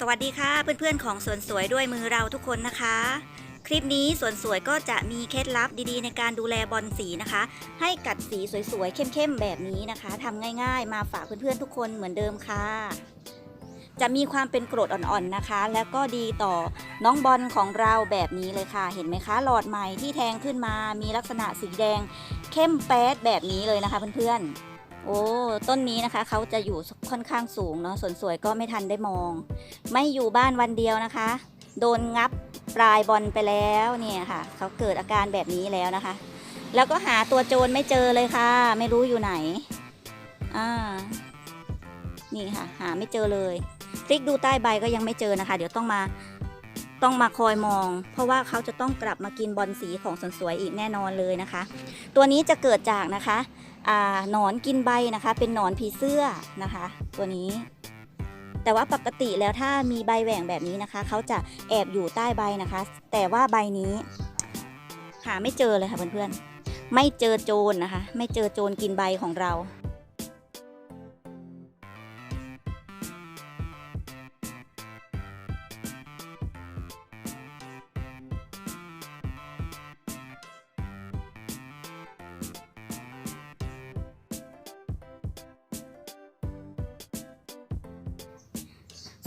สวัสดีค่ะเพื่อนๆของสวนสวยด้วยมือเราทุกคนนะคะ คลิปนี้สวนสวยก็จะมีเคล็ดลับดีๆ ในการดูแลบอลสีนะคะ ให้กัดสีสวยๆเข้มๆแบบนี้นะคะทำง่ายๆ มาฝากเพื่อนๆทุกคนเหมือนเดิมค่ะ จะมีความเป็นกรดอ่อนๆนะคะ แล้วก็ดีต่อน้องบอลของเราแบบนี้เลยค่ะ เห็นไหมคะหลอดใหม่ที่แทงขึ้นมามีลักษณะสีแดงเข้มแป๊ดแบบนี้เลยนะคะเพื่อนๆ โอ้ต้นนี้นะคะเขาจะอยู่ค่อนข้างสูงเนาะส่วนสวยก็ไม่ทันได้มอง ไม่อยู่บ้านวันเดียวนะคะ โดนงับปลายบอลไปแล้วเนี่ยค่ะเขาเกิดอาการแบบนี้แล้วนะคะ แล้วก็หาตัวโจรไม่เจอเลยค่ะ ไม่รู้อยู่ไหนอ่านี่ค่ะ หาไม่เจอเลย คลิกดูใต้ใบก็ยังไม่เจอนะคะ เดี๋ยวต้องมาต้องมาคอยมอง เพราะว่าเขาจะต้องกลับมากินบอลสีของสวนสวยอีกแน่นอนเลยนะคะ ตัวนี้จะเกิดจากนะคะ หนอนกินใบนะคะ เป็นหนอนผีเสื้อนะคะ ตัวนี้ แต่ว่าปกติแล้วถ้ามีใบแหว่งแบบนี้นะคะ เขาจะแอบอยู่ใต้ใบนะคะ แต่ว่าใบนี้ หาไม่เจอเลยค่ะเพื่อนๆไม่เจอโจรนะคะ ไม่เจอโจรกินใบของเรา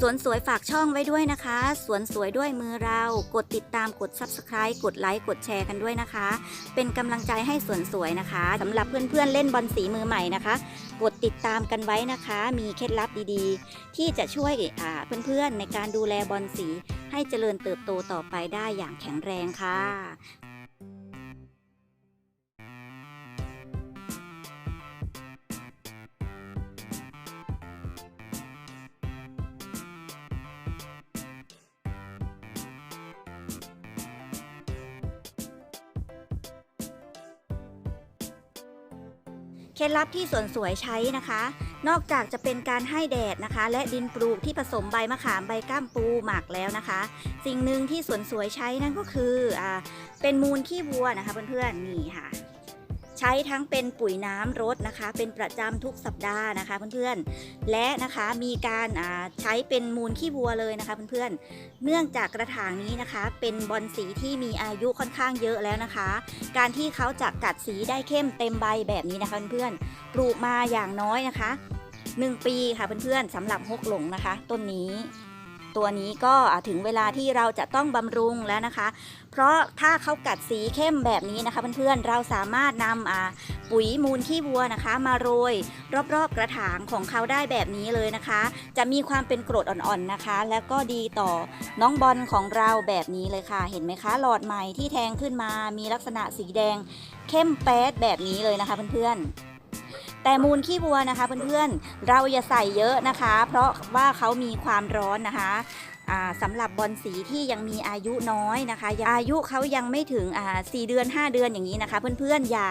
สวนสวยฝากช่องไว้ด้วยนะคะ สวนสวยด้วยมือเรา กดติดตามกด Subscribe กดไลค์กดแชร์กันด้วยนะคะ เป็นกำลังใจให้สวนสวยนะคะสำหรับเพื่อนๆเล่นบอลสีมือใหม่นะคะ กดติดตามกันไว้นะคะ มีเคล็ดลับดีๆ ที่จะช่วยอ่าเพื่อนๆในการดูแลบอลสีให้เจริญเติบโตต่อไปได้อย่างแข็งแรงค่ะ เคล็ดลับที่สวนสวยใช้นะคะ นอกจากจะเป็นการให้แดดนะคะ และดินปลูกที่ผสมใบมะขามใบก้ามปูหมักแล้วนะคะ สิ่งหนึ่งที่สวนสวยใช้นั่นก็คืออเป็นมูลขี้วัวนะคะเพื่อนๆนี่ค่ะ ใช้ทั้งเป็นปุ๋ยน้ำรดนะคะ เป็นประจำทุกสัปดาห์นะคะเพื่อนๆ และนะคะมีการใช้เป็นมูลขี้วัวเลยนะคะเพื่อนๆ เนื่องจากกระถางนี้นะคะ เป็นบอลสีที่มีอายุค่อนข้างเยอะแล้วนะคะ การที่เขาจะกัดสีได้เข้มเต็มใบแบบนี้นะคะเพื่อนๆ ปลูกมาอย่างน้อยนะคะ 1 ปีค่ะเพื่อนๆสำหรับฮกหลงนะคะ ต้นนี้ ตัวนี้ก็ถึงเวลาที่เราจะต้องบำรุงแล้วนะคะ เพราะถ้าเขากัดสีเข้มแบบนี้นะคะเพื่อนๆเราสามารถนำปุ๋ยมูลขี้วัวนะคะ มาโรย รอบๆกระถางของเขาได้แบบนี้เลยนะคะ จะมีความเป็นกรดอ่อนๆนะคะ แล้วก็ดีต่อน้องบอลของเราแบบนี้เลยค่ะ เห็นไหมคะหลอดใหม่ที่แทงขึ้นมามีลักษณะสีแดงเข้มแป๊ดแบบนี้เลยนะคะเพื่อนๆแต่มูลขี้วัวนะคะเพื่อนๆ เราอย่าใส่เยอะนะคะ เพราะว่าเขามีความร้อนนะคะ สำหรับบอลสีที่ยังมีอายุน้อยนะคะ อายุเขายังไม่ถึงอ่า4เดือน 5 เดือนอย่างนี้นะคะ เพื่อนๆอย่า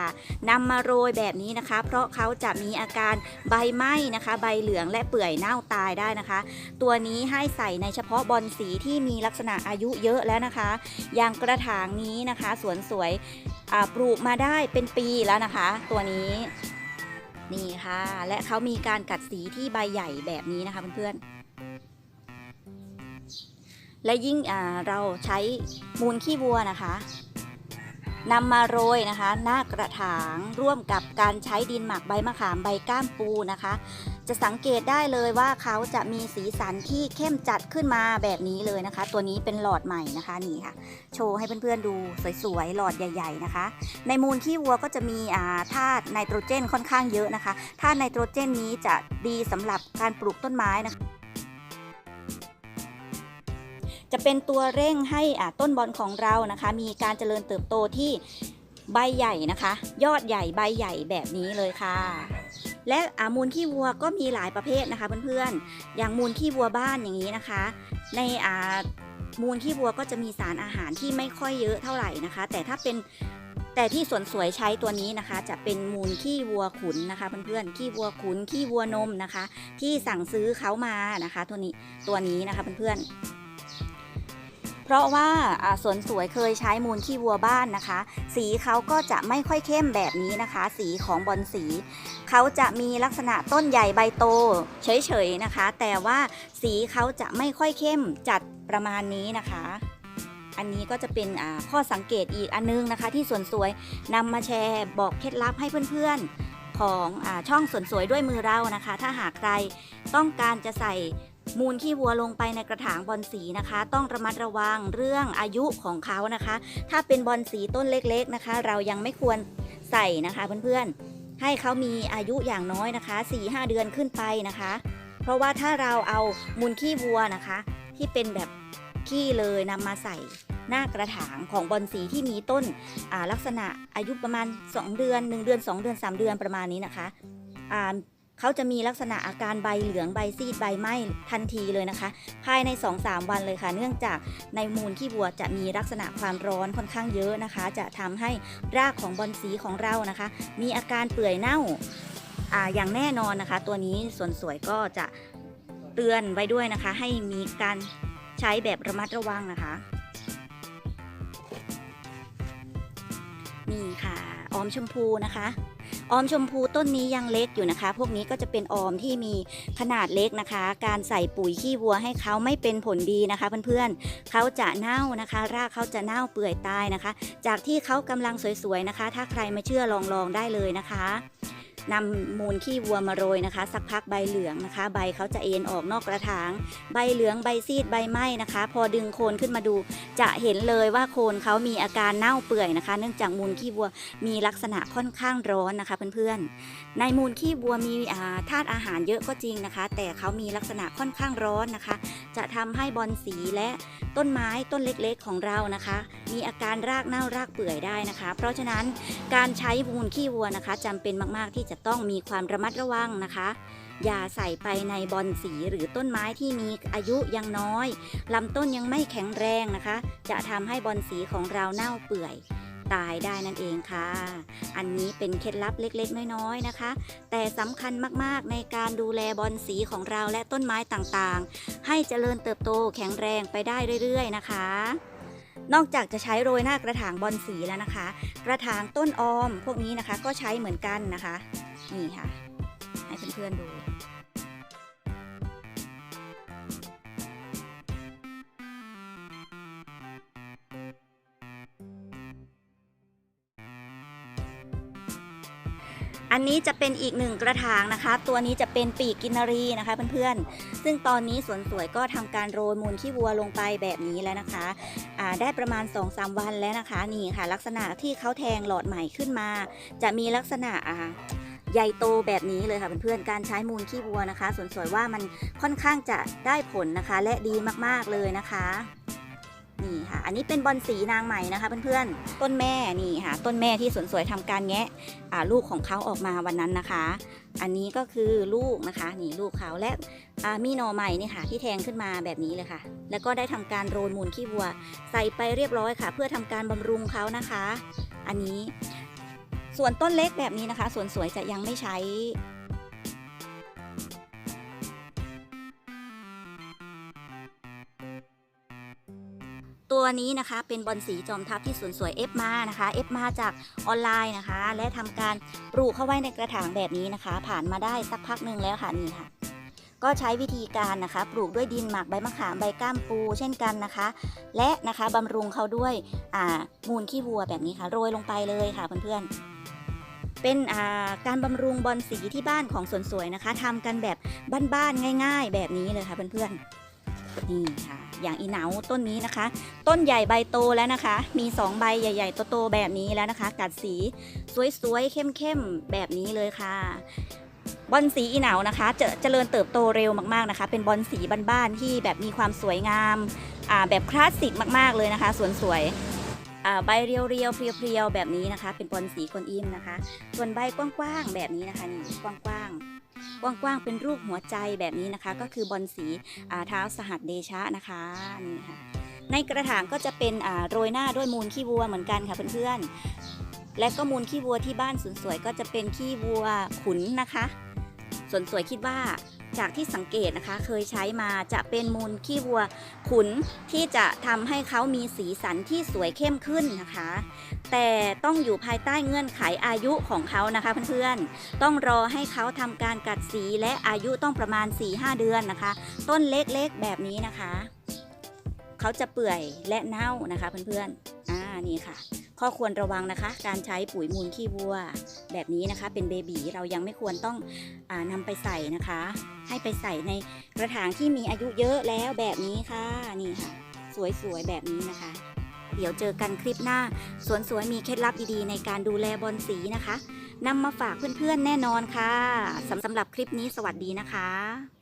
นำมาโรยแบบนี้นะคะ เพราะเขาจะมีอาการใบไหม้นะคะ ใบเหลืองและเปื่อยเน่าตายได้นะคะ ตัวนี้ให้ใส่ในเฉพาะบอลสีที่มีลักษณะอายุเยอะแล้วนะคะ อย่างกระถางนี้นะคะสวนสวยปลูกมาได้เป็นปีแล้วนะคะ ตัวนี้นี่ค่ะ และเขามีการกัดสีที่ใบใหญ่แบบนี้นะคะเพื่อนๆ และยิ่งเราใช้มูลขี้วัวนะคะนำมาโรยนะคะ หน้ากระถางร่วมกับการใช้ดินหมักใบมะขามใบก้ามปูนะคะ จะสังเกตได้เลยว่าเขาจะมีสีสันที่เข้มจัดขึ้นมาแบบนี้เลยนะคะ ตัวนี้เป็นหลอดใหม่นะคะนี่ค่ะ โชว์ให้เพื่อนๆดูสวยๆหลอดใหญ่ ๆนะคะ ในมูลขี้วัวก็จะมีอ่าธาตุไนโตรเจนค่อนข้างเยอะนะคะธาตุไนโตรเจนนี้จะดีสำหรับการปลูกต้นไม้นะคะ จะเป็นตัวเร่งให้ต้นบอลของเรานะคะ มีการเจริญเติบโตที่ใบใหญ่นะคะ ยอดใหญ่ใบใหญ่แบบนี้เลยค่ะ และอามูลขี้วัวก็มีหลายประเภทนะคะเพื่อนๆ อย่างมูลขี้วัวบ้านอย่างนี้นะคะ ในอามูลขี้วัวก็จะมีสารอาหารที่ไม่ค่อยเยอะเท่าไหร่นะคะ แต่ถ้าเป็นแต่ที่สวนสวยใช้ตัวนี้นะคะ จะเป็นมูลขี้วัวขุนนะคะเพื่อนๆขี้วัวขุนขี้วัวนมนะคะ ที่สั่งซื้อเขามานะคะ ตัวนี้ตัวนี้นะคะเพื่อนๆ เพราะว่าสวนสวยเคยใช้มูลขี้วัวบ้านนะคะ สีเขาก็จะไม่ค่อยเข้มแบบนี้นะคะ สีของบอลสี เขาจะมีลักษณะต้นใหญ่ใบโตเฉยๆนะคะ แต่ว่าสีเขาจะไม่ค่อยเข้มจัดประมาณนี้นะคะอันนี้ก็จะเป็นข้อสังเกตอีกอันนึงนะคะ ที่สวนสวยนำมาแชร์บอกเคล็ดลับให้เพื่อนๆ ของอช่องสวนสวยด้วยมือเรานะคะ ถ้าหากใครต้องการจะใส่ มูลขี้วัวลงไปในกระถางบอลสีนะคะ ต้องระมัดระวังเรื่องอายุของเขานะคะ ถ้าเป็นบอลสีต้นเล็กๆนะคะ เรายังไม่ควรใส่นะคะเพื่อนๆ ให้เขามีอายุอย่างน้อยนะคะ 4-5 เดือนขึ้นไปนะคะ เพราะว่าถ้าเราเอามูลขี้วัวนะคะ ที่เป็นแบบขี้เลยนำมาใส่หน้ากระถางของบอลสีที่มีต้นลักษณะอายุประมาณ 2 เดือน 1 เดือน 2 เดือน 3 เดือนประมาณนี้นะคะ เขาจะมีลักษณะอาการใบเหลืองใบซีดใบไหม้ทันทีเลยนะคะ ภายใน 2-3 วันเลยค่ะ เนื่องจากในมูลขี้วัวจะมีลักษณะความร้อนค่อนข้างเยอะนะคะ จะทำให้รากของบอลสีของเรานะคะ มีอาการเปื่อยเน่าออย่างแน่นอนนะคะ ตัวนี้ส่วนสวยก็จะเตือนไว้ด้วยนะคะ ให้มีการใช้แบบระมัดระวังนะคะนี่ค่ะ ออมชมพูนะคะ ออมชมพูต้นนี้ยังเล็กอยู่นะคะ พวกนี้ก็จะเป็นออมที่มีขนาดเล็กนะคะ การใส่ปุ๋ยขี้วัวให้เขาไม่เป็นผลดีนะคะเพื่อนๆเขาจะเน่านะคะ รากเขาจะเน่าเปื่อยตายนะคะ จากที่เขากำลังสวยๆนะคะ ถ้าใครมาเชื่อลองลองๆได้เลยนะคะ นำมูลขี้วัวมาโรยนะคะ สักพักใบเหลืองนะคะ ใบเขาจะเอ็นออกนอกกระถาง ใบเหลืองใบซีดใบไหม้นะคะ พอดึงโคนขึ้นมาดู จะเห็นเลยว่าโคนเขามีอาการเน่าเปื่อยนะคะ เนื่องจากมูลขี้วัวมีลักษณะค่อนข้างร้อนนะคะเพื่อนๆ ในมูลขี้วัวมีาธาตุอาหารเยอะก็จริงนะคะ แต่เขามีลักษณะค่อนข้างร้อนนะคะ จะทำให้บอนสีและต้นไม้ต้นเล็กๆของเรานะคะ มีอาการรากเน่ารากเปื่อยได้นะคะ เพราะฉะนั้นการใช้มูลขี้วัวนะคะจำเป็นมากๆที่จะต้องมีความระมัดระวังนะคะ อย่าใส่ไปในบอนสีหรือต้นไม้ที่มีอายุยังน้อยลำต้นยังไม่แข็งแรงนะคะ จะทำให้บอนสีของเราเน่าเปื่อยตายได้นั่นเองค่ะ อันนี้เป็นเคล็ดลับเล็กๆ น้อยๆนะคะ แต่สำคัญมากๆในการดูแลบอนสีของเราและต้นไม้ต่างๆ ให้เจริญเติบโตแข็งแรงไปได้เรื่อยๆ นะคะ นอกจากจะใช้โรยหน้ากระถางบอนสีแล้วนะคะ กระถางต้นออมพวกนี้นะคะก็ใช้เหมือนกันนะคะ นี่ค่ะ ให้เพื่อนๆดู อันนี้จะเป็นอีกหนึ่งกระถางนะคะ ตัวนี้จะเป็นปีกกินรีนะคะเพื่อนๆ ซึ่งตอนนี้สวนสวยก็ทำการโรยมูลขี้วัวลงไปแบบนี้แล้วนะคะได้ประมาณ 2-3 วันแล้วนะคะนี่ค่ะ ลักษณะที่เขาแทงหลอดใหม่ขึ้นมา จะมีลักษณะใหญ่โตแบบนี้เลยค่ะเพื่อนๆ การใช้มูลขี้วัวนะคะสวนสวยว่ามันค่อนข้างจะได้ผลนะคะ และดีมากๆเลยนะคะ นี่ค่ะ อันนี้เป็นบอลสีนางใหม่นะคะเพื่อนๆ ต้นแม่นี่ค่ะ ต้นแม่ที่สวนสวยทำการแงะลูกของเขาออกมาวันนั้นนะคะ อันนี้ก็คือลูกนะคะนี่ลูกเขาและมีหนอใหม่นี่ค่ะ ที่แทงขึ้นมาแบบนี้เลยค่ะ แล้วก็ได้ทำการโรยมูลขี้วัว ใส่ไปเรียบร้อยค่ะ เพื่อทำการบำรุงเขานะคะ อันนี้ส่วนต้นเล็กแบบนี้นะคะสวนสวยจะยังไม่ใช้ ตัวนี้นะคะเป็นบอลสีจอมทัพที่สวนสวยเอฟมานะคะเอฟมาจากออนไลน์นะคะ และทำการปลูกเข้าไว้ในกระถางแบบนี้นะคะ ผ่านมาได้สักพักหนึ่งแล้วค่ะนี่ค่ะก็ใช้วิธีการนะคะ ปลูกด้วยดินหมักใบมะขามใบก้ามปู เช่นกันนะคะ และนะคะบำรุงเขาด้วยมูลขี้วัวแบบนี้ค่ะโรยลงไปเลยค่ะเพื่อนๆ เป็นาการบำรุงบอลสีที่บ้านของสวนสวยนะคะทำกันแบบบ้านๆง่าย ๆ แบบนี้เลยค่ะเพื่อนๆนี่ค่ะ อย่างอีเหนาต้นนี้นะคะ ต้นใหญ่ใบโตแล้วนะคะ มี 2 ใบใหญ่ๆโตๆแบบนี้แล้วนะคะ กัดสีสวยๆเข้มๆแบบนี้เลยค่ะบอลสีอีเหนานะคะจะเจริญเติบโตเร็วมากๆนะคะ เป็นบอลสีบ้านๆที่แบบมีความสวยงามาแบบคลาสสิกมากๆเลยนะคะสวนสวยใบเรียวๆเพรียวๆแบบนี้นะคะ เป็นบอลสีกวนอิ่มนะคะ ส่วนใบกว้างๆแบบนี้นะคะนี่กว้างๆ กว้างๆเป็นรูปหัวใจแบบนี้นะคะ ก็คือบอลสีอ่าเท้าสหัสเดชะนะคะนี่ค่ะในกระถางก็จะเป็นอ่าโรยหน้าด้วยมูลขี้วัวเหมือนกันค่ะเพื่อนๆ และก็มูลขี้วัวที่บ้านสวนสวยก็จะเป็นขี้วัวขุนนะคะส่วนสวยคิดว่า จากที่สังเกตนะคะ เคยใช้มาจะเป็นมูลขี้วัวขุนที่จะทำให้เขามีสีสันที่สวยเข้มขึ้นนะคะ แต่ต้องอยู่ภายใต้เงื่อนไขอายุของเขานะคะเพื่อนๆต้องรอให้เขาทำการกัดสีและอายุต้องประมาณ 4-5 เดือนนะคะ ต้นเล็กๆแบบนี้นะคะ เขาจะเปื่อยและเน่านะคะเพื่อนๆ อ่านี่ค่ะ ข้อควรระวังนะคะ การใช้ปุ๋ยมูลขี้วัว แบบนี้นะคะ เป็นเบบีเรายังไม่ควรต้องอานำไปใส่นะคะ ให้ไปใส่ในกระถางที่มีอายุเยอะแล้วแบบนี้ค่ะนี่ค่ะ สวยๆแบบนี้นะคะ เดี๋ยวเจอกันคลิปหน้าสวนสวยมีเคล็ดลับดีๆ ในการดูแลบอนสีนะคะนำมาฝากเพื่อนๆแน่นอนค่ะสำสำหรับคลิปนี้สวัสดีนะคะ